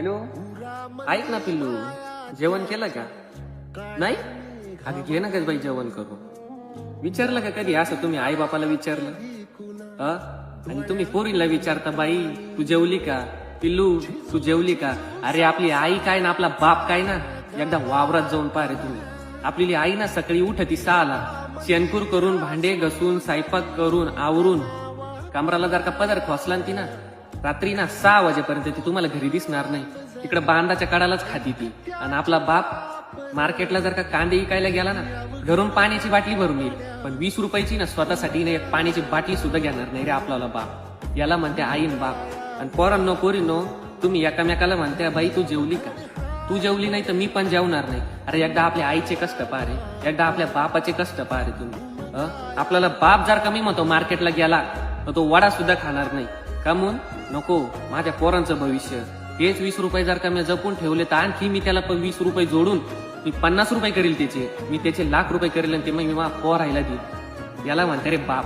Hello? ऐक ना पिल्लू जेवण केलं का? नाही? अगं घे ना कधी बाई जेवण करू विचारलं का कधी? असं तुम्ही आई बापाला विचारलं आणि तुम्ही पोरीला विचारता बाई तू जेवली का? पिल्लू तू जेवली का? अरे आपली आई काय ना आपला बाप काय ना एकदा वावरात जाऊन पा रे तुम्ही. आपली आई ना सकाळी उठती सहाला. शेणकूर करून भांडे घसून स्वयंपाक करून आवरून. कमराला जर का पदर खोसला ती ना रात्री ना सहा वाजेपर्यंत ती तुम्हाला घरी दिसणार नाही. तिकडे बांधाच्या कडालाच खाती ती. आणि आपला बाप मार्केटला जर का कांदे विकायला गेला ना घरून पाण्याची बाटली भरून येईल. पण वीस रुपयाची ना स्वतःसाठी ना एक पाण्याची बाटली सुद्धा घेणार नाही रे आपल्याला बाप. याला म्हणते आईन बाप. आणि पोरांनो पोरीनो तुम्ही एकामेकाला म्हणते बाई तू जेवली का? तू जेवली नाही तर मी पण जेवणार नाही. अरे एकदा आपल्या आईचे कष्ट पारे एकदा आपल्या बापाचे कष्ट पारे तुम्ही. अं? आपल्याला बाप जर कमी म्हणतो मार्केटला गेला तर तो वडा सुद्धा खाणार नाही. का म्हणून नको माझ्या पोरांचं भविष्य. हेच वीस रुपये जर का मी जपून ठेवले तर आणखी मी त्याला पण वीस रुपये जोडून मी पन्नास रुपये करेल त्याचे. मी त्याचे लाख रुपये करेल आणि ते मग मी माझ्या पोरायला देईल याला म्हणते रे बाप.